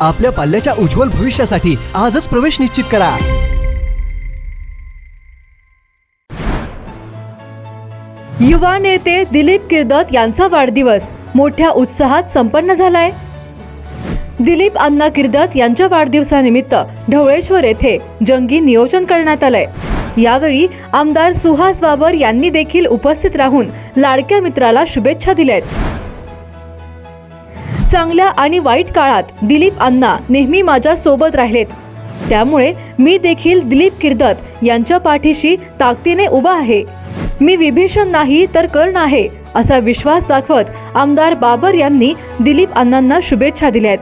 आपल्या पाल्याच्या उज्ज्वल भविष्यासाठी आजच प्रवेश निश्चित करा. युवा नेते दिलीप किर्दत यांचा वाढदिवस मोठ्या उत्साहात संपन्न झालाय. दिलीप अण्णा किर्दत यांच्या वाढदिवसानिमित्त ढवळेश्वर येथे जंगी नियोजन करण्यात आलंय. यावेळी आमदार सुहास बाबर यांनी देखील उपस्थित राहून लाडक्या मित्राला शुभेच्छा दिल्यात. चांगल्या आणि वाईट काळात दिलीप अण्णा नेहमी माझ्या सोबत राहिलेत. त्यामुळे मी देखील दिलीप किर्दत यांच्या पाठीशी ताकदीने उभा आहे. मी विभीषण नाही तर कर्ण आहे असा विश्वास दाखवत आमदार बाबर यांनी दिलीप अण्णांना शुभेच्छा दिल्यात.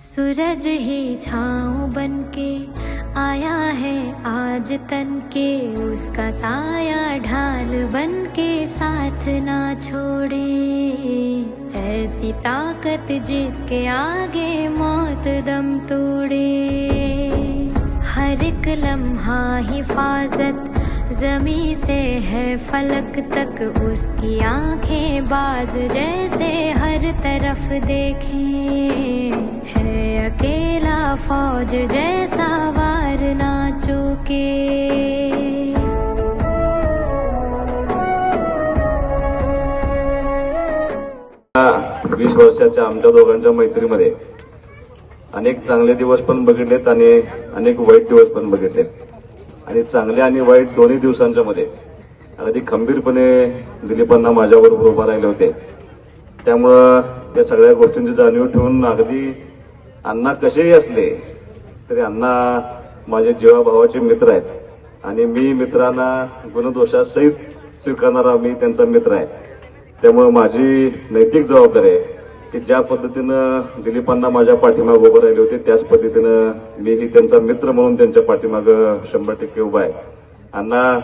सूरज ही छाँव बनके आया है आज तन के, उसका साया ढाल बन के साथ ना छोड़े। ऐसी ताकत जिसके आगे मौत दम तोड़े। हर एक लम्हा हिफाजत जमी से है फलक तक, उसकी आँखें बाज जैसे हर तरफ़ देखें। है अकेला फौज जैसा वार ना वीस वर्षाच्या आमच्या दोघांच्या मैत्रीमध्ये अनेक चांगले दिवस पण बघितलेत आणि अनेक वाईट दिवस पण बघितलेत. आणि चांगले आणि वाईट दोन्ही दिवसांच्या मध्ये अगदी खंबीरपणे दिलीपांना माझ्याबरोबर उभा राहिले होते. त्यामुळं या सगळ्या गोष्टींची जाणीव ठेवून अगदी अण्णा कसेही असले तरी अण्णा माझे जीवाभावाचे मित्र आहेत. आणि मी मित्रांना गुणदोषासहित स्वीकारणारा मी त्यांचा मित्र आहे. त्यामुळे माझी नैतिक जबाबदारी आहे की ज्या पद्धतीनं दिलीपांना माझ्या पाठीमागं उभं राहिले होते त्याच पद्धतीनं मीही त्यांचा मित्र म्हणून त्यांच्या पाठीमागं शंभर टक्के उभा आहे. अण्णा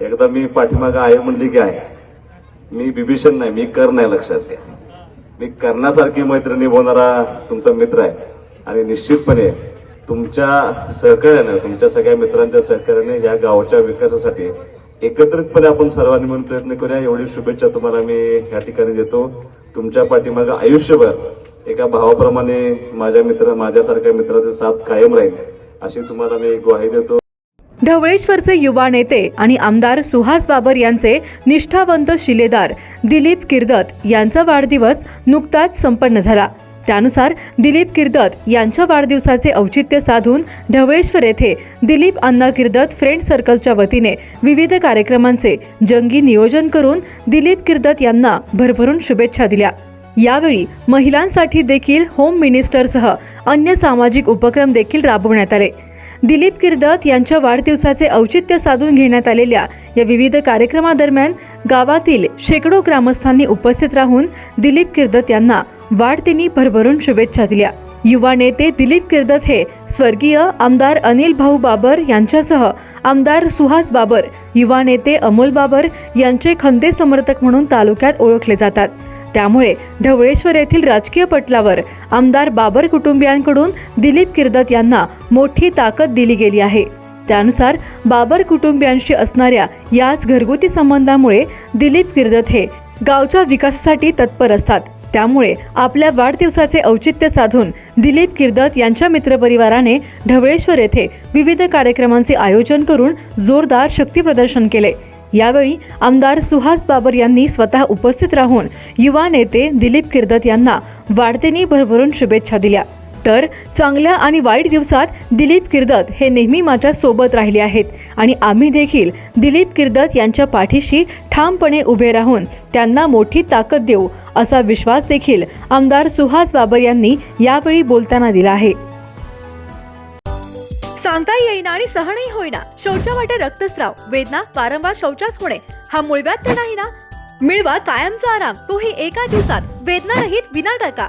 एकदा मी पाठीमागं आहे म्हणली की आहे. मी बिभीषण नाही मी कर नाही लक्षात. घ्या मी करण्यासारखी मैत्रिणी होणारा तुमचा मित्र आहे. आणि निश्चितपणे तुमच्या सहकार्यानं तुमच्या सगळ्या मित्रांच्या सहकार्याने या गावाच्या विकासासाठी एकत्रितपणे आपण सर्वांनी म्हणून प्रयत्न करूया. एवढी शुभेच्छा तुम्हाला मी या ठिकाणी देतो. तुमच्या पाठीमागं आयुष्यभर एका भावाप्रमाणे माझ्या मित्र माझ्यासारख्या मित्राचे साथ कायम राहील अशी तुम्हाला मी ग्वाही देतो. ढवळेश्वरचे युवा नेते आणि आमदार सुहास बाबर यांचे निष्ठावंत शिलेदार दिलीप किर्दत यांचा वाढदिवस नुकताच संपन्न झाला. त्यानुसार दिलीप किर्दत यांच्या वाढदिवसाचे औचित्य साधून ढवळेश्वर येथे दिलीप अण्णा किर्दत फ्रेंड सर्कलच्या वतीने विविध कार्यक्रमांचे जंगी नियोजन करून दिलीप किर्दत यांना भरभरून शुभेच्छा दिल्या. यावेळी महिलांसाठी देखील होम मिनिस्टरसह अन्य सामाजिक उपक्रम देखील राबवण्यात आले. दिलीप किर्दत यांच्या वाढदिवसाचे औचित्य साधून घेण्यात आलेल्या या विविध कार्यक्रमादरम्यान गावातील शेकडो ग्रामस्थांनी उपस्थित राहून दिलीप किर्दत यांना वाढतींनी भरभरून शुभेच्छा दिल्या. युवा नेते दिलीप किर्दत हे स्वर्गीय आमदार अनिल भाऊ बाबर यांच्यासह आमदार सुहास बाबर युवा नेते अमोल बाबर यांचे खंदे समर्थक म्हणून तालुक्यात ओळखले जातात. त्यामुळे ढवळेश्वर येथील राजकीय पटलावर आमदार बाबर कुटुंबियांकडून दिलीप किर्दत यांना मोठी ताकद दिली गेली आहे. त्यानुसार बाबर कुटुंबियांशी असणाऱ्या याच घरगुती संबंधामुळे दिलीप किर्दत हे गावच्या विकासासाठी तत्पर असतात. त्यामुळे आपल्या वाढदिवसाचे औचित्य साधून दिलीप किर्दत यांच्या मित्रपरिवाराने ढवळेश्वर येथे विविध कार्यक्रमांचे आयोजन करून जोरदार शक्तीप्रदर्शन केले. यावेळी आमदार सुहास बाबर यांनी स्वतः उपस्थित राहून युवा नेते दिलीप किर्दत यांना वाढतेनी भरभरून शुभेच्छा दिल्या. तर चांगल्या आणि वाईट दिवसात दिलीप किर्दत हे नेहमी माझ्या सोबत राहिले आहेत. आणि आम्ही देखील दिलीप किर्दत यांच्या पाठीशी ठामपणे उभे राहून त्यांना मोठी ताकद देऊ असा विश्वास देखील आमदार सुहास बाबर यांनी यावेळी बोलताना दिला आहे. सांगता येईना आणि सहनही होईना. शौचा वाटे रक्तस्राव. वेदना वारंवार शौचास होणे. हा मुळव्यात तर नाही ना? मिळवा कायमचा आराम. तोही एका दिवसात. वेदना रहित विना टाका